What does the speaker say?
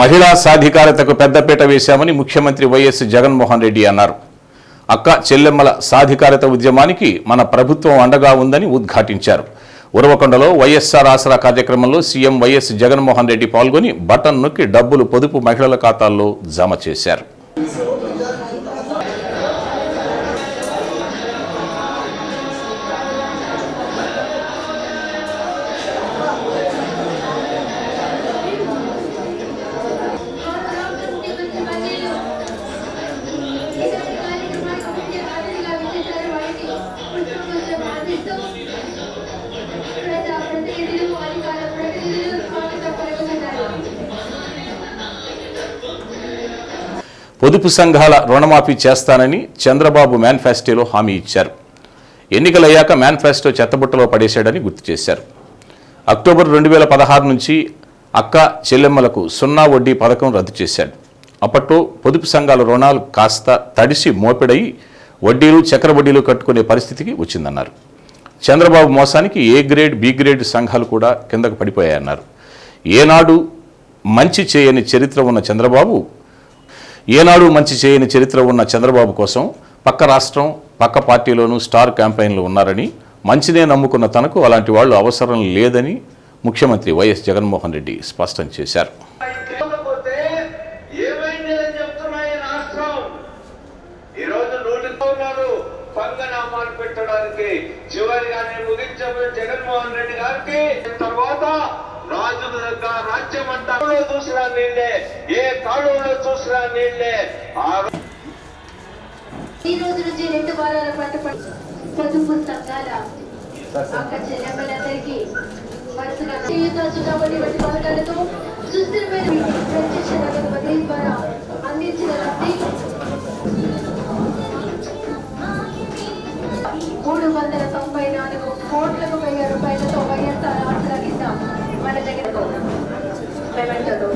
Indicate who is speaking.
Speaker 1: మహిళా సాధికారతకు పెద్దపీట వేశామని ముఖ్యమంత్రి వైఎస్ జగన్మోహన్ రెడ్డి అన్నారు అక్క చెల్లెమ్మల సాధికారత ఉద్యమానికి మన ప్రభుత్వం అండగా ఉందని ఉద్ఘాటించారు ఉరవకొండలో వైఎస్ఆర్ ఆసరా కార్యక్రమంలో సీఎం వైఎస్ జగన్మోహన్ రెడ్డి పాల్గొని బటన్ నొక్కి డబ్బులు పొదుపు మహిళల ఖాతాల్లో జమ చేశారు పొదుపు సంఘాల రుణమాఫీ చేస్తానని చంద్రబాబు మేనిఫెస్టోలో హామీ ఇచ్చారు ఎన్నికలయ్యాక మేనిఫెస్టో చెత్తబుట్టలో పడేశాడని గుర్తు చేశారు అక్టోబర్ రెండు వేల పదహారు నుంచి అక్క చెల్లెమ్మలకు సున్నా వడ్డీ పథకం రద్దు చేశాడు అప్పట్లో పొదుపు సంఘాల రుణాలు కాస్త తడిసి మోపిడయి వడ్డీలు చక్ర వడ్డీలు కట్టుకునే పరిస్థితికి వచ్చిందన్నారు చంద్రబాబు మోసానికి ఏ గ్రేడ్ బి గ్రేడ్ సంఘాలు కూడా కిందకు పడిపోయాయన్నారు ఏనాడు మంచి చేయని చరిత్ర ఉన్న చంద్రబాబు ఏనాడు మంచి చేయని చరిత్ర ఉన్న చంద్రబాబు కోసం పక్క రాష్ట్రం పక్క పార్టీలోనూ స్టార్ క్యాంపెయిన్లు ఉన్నారని మంచిదే నమ్ముకున్న తనకు అలాంటి వాళ్ళు అవసరం లేదని ముఖ్యమంత్రి వైఎస్ జగన్మోహన్ రెడ్డి స్పష్టం చేశారు
Speaker 2: ఈరోజు పంగనామాలు పెట్టడానికి చివరిగా నేను ముగించబోయే జగన్మోహన్ రెడ్డి గారికి తర్వాత రాజుకు దగ్గర రాజ్యం అంతా చూసిన నీళ్ళే ఏ కాలంలో చూసిన నీళ్ళే ఈ రోజు నుంచి రెండు వారాల పాటు పొదుపు సంఘాల అక్క చెల్లెమ్మలందరికీ వరుసగా చేయూత చుట్టబడి వంటి పథకాలతో సుస్థిరమైన 慢慢走。